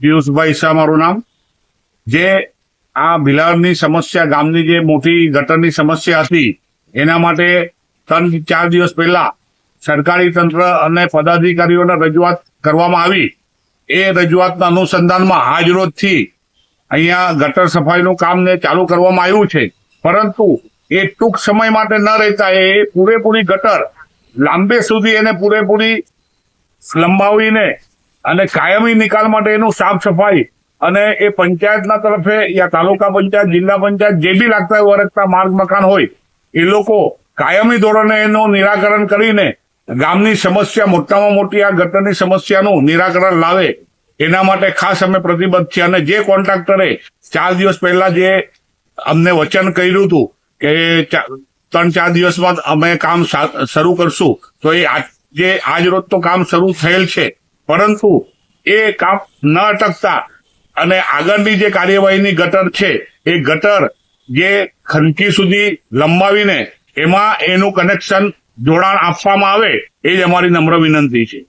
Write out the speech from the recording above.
પિયુષભાઈ શાહ મારું નામ. જે આ ભિલાડની સમસ્યા, ગામની જે મોટી ગટરની સમસ્યા હતી, એના માટે ત્રણ ચાર દિવસ પહેલા સરકારી તંત્ર અને પદાધિકારીઓને રજૂઆત કરવામાં આવી. એ રજૂઆતના અનુસંધાનમાં આજરોજથી અહીંયા ગટર સફાઈનું કામ ને ચાલુ કરવામાં આવ્યું છે. પરંતુ એ ટૂંક સમય માટે ન રહેતા એ પૂરેપૂરી ગટર લાંબે સુધી એને પૂરેપૂરી લંબાવીને અને કાયમી નિકાલ માટે એનું સાફ સફાઈ અને એ પંચાયતના તરફે યા તાલુકા પંચાયત, જિલ્લા પંચાયત જે બી લાગતા હોય, વરસતા માર્ગ મકાન હોય, એ લોકો કાયમી ધોરણે એનું નિરાકરણ કરીને ગામની સમસ્યા, મોટામાં મોટી આ ગટરની સમસ્યાનું નિરાકરણ લાવે. એના માટે ખાસ અમે પ્રતિબદ્ધ છીએ. અને જે કોન્ટ્રાક્ટરે ચાર દિવસ પહેલા જે અમને વચન કર્યું હતું કે ત્રણ ચાર દિવસમાં અમે કામ શરૂ કરશું, તો એ આજે આજ રોજ તો કામ શરૂ થયેલ છે પરંતુ એ કામ ન અટકતા અને આગળની જે કાર્યવાહીની ગટર છે, એ ગટર જે ખંડકી સુધી લંબાવીને એમાં એનું કનેક્શન જોડાણ આપવામાં આવે, એ જ અમારી નમ્ર વિનંતી છે.